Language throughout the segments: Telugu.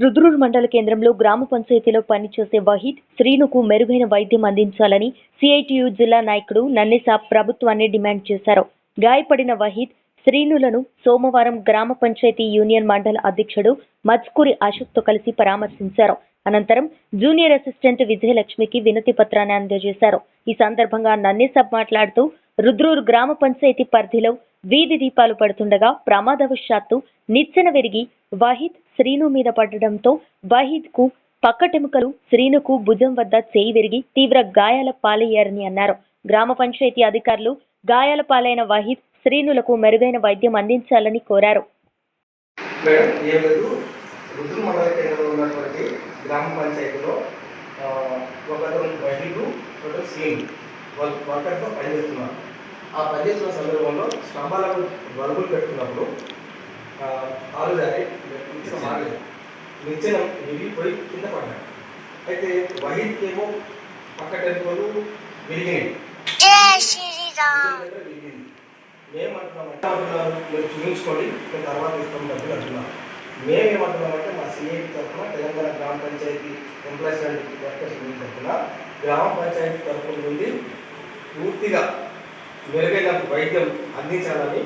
రుద్రూర్ మండల కేంద్రంలో గ్రామ పంచాయతీలో పనిచేసే వహీద్ శ్రీనుకు మెరుగైన వైద్యం అందించాలని సిఐటియు జిల్లా నాయకుడు నన్నేసా ప్రభుత్వాన్ని డిమాండ్ చేశారు. గాయపడిన వహీద్ శ్రీనులను సోమవారం గ్రామ పంచాయతీ యూనియన్ మండల అధ్యక్షుడు మజ్కూరి అశోక్తో కలిసి పరామర్శించారు. అనంతరం జూనియర్ అసిస్టెంట్ విజయలక్ష్మికి వినతి పత్రాన్ని అందజేశారు. ఈ సందర్భంగా నన్నేసాబ్ మాట్లాడుతూ రుద్రూర్ గ్రామ పంచాయతీ పరిధిలో వీధి దీపాలు పడుతుండగా ప్రమాదవశాత్తు నిచ్చెన విరిగి వహీద్ శ్రీను మీద పడడంతో వహీద్కు పక్కటెముకలు శ్రీనుకు భుజం వద్ద చేయి విరిగి తీవ్ర గాయాల పాలయ్యారని అన్నారు. గ్రామ పంచాయతీ అధికారులు గాయాల పాలైన వహీద్ శ్రీనులకు మెరుగైన వైద్యం అందించాలని కోరారు. గ్రామ పంచాయతీలో వహీదు ఒకరు శ్రీను వాళ్ళు పనిచేస్తున్నారు. ఆ పనిచేస్తున్న సందర్భంలో స్తంభాలకు బల్బులు పెట్టుకున్నప్పుడు ఆ, కాలు జారి నిచ్చెన. విరిగిపోయి కింద పడ్డాడు అయితే వహీద్కి ఏమో పక్క టెంపులు విరిగినాయి. విరిగింది. మేమంటున్నామంటే మీరు చూపించుకోండి. మేము తర్వాత ఇస్తాం డబ్బులు అంటున్నాం మేమేమంటున్నామంటే మా సిఐటి తరఫున తెలంగాణ గ్రామ పంచాయతీ ఎంప్లాయీస్ అండ్ వర్కర్స్ యూనియన్ తరఫున గ్రామ పంచాయతీ తరఫున నుండి పూర్తిగా మెరుగైన వైద్యం అందించాలని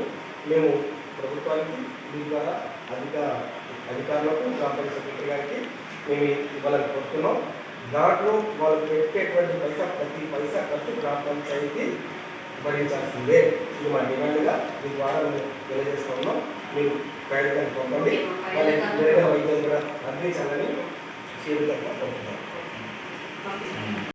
మేము ప్రభుత్వానికి మీ ద్వారా అధిక అధికారులకు గ్రామ సెక్రటరీ గారికి మేము ఇవ్వాలని కోరుతున్నాం. దాంట్లో వాళ్ళు పెట్టేటువంటి పైసా ప్రతి పైసా ఖర్చు గ్రామ పంచాయతీ భరించాల్సిందే. ఇది మా డిమాండ్గా మీ ద్వారా మేము తెలియజేస్తా ఉన్నాం. మీరు ప్రయత్నం పంపండి వాళ్ళకి మెరుగైన వైద్యం కూడా అందించాలని చేరుగా కోరుతున్నాం.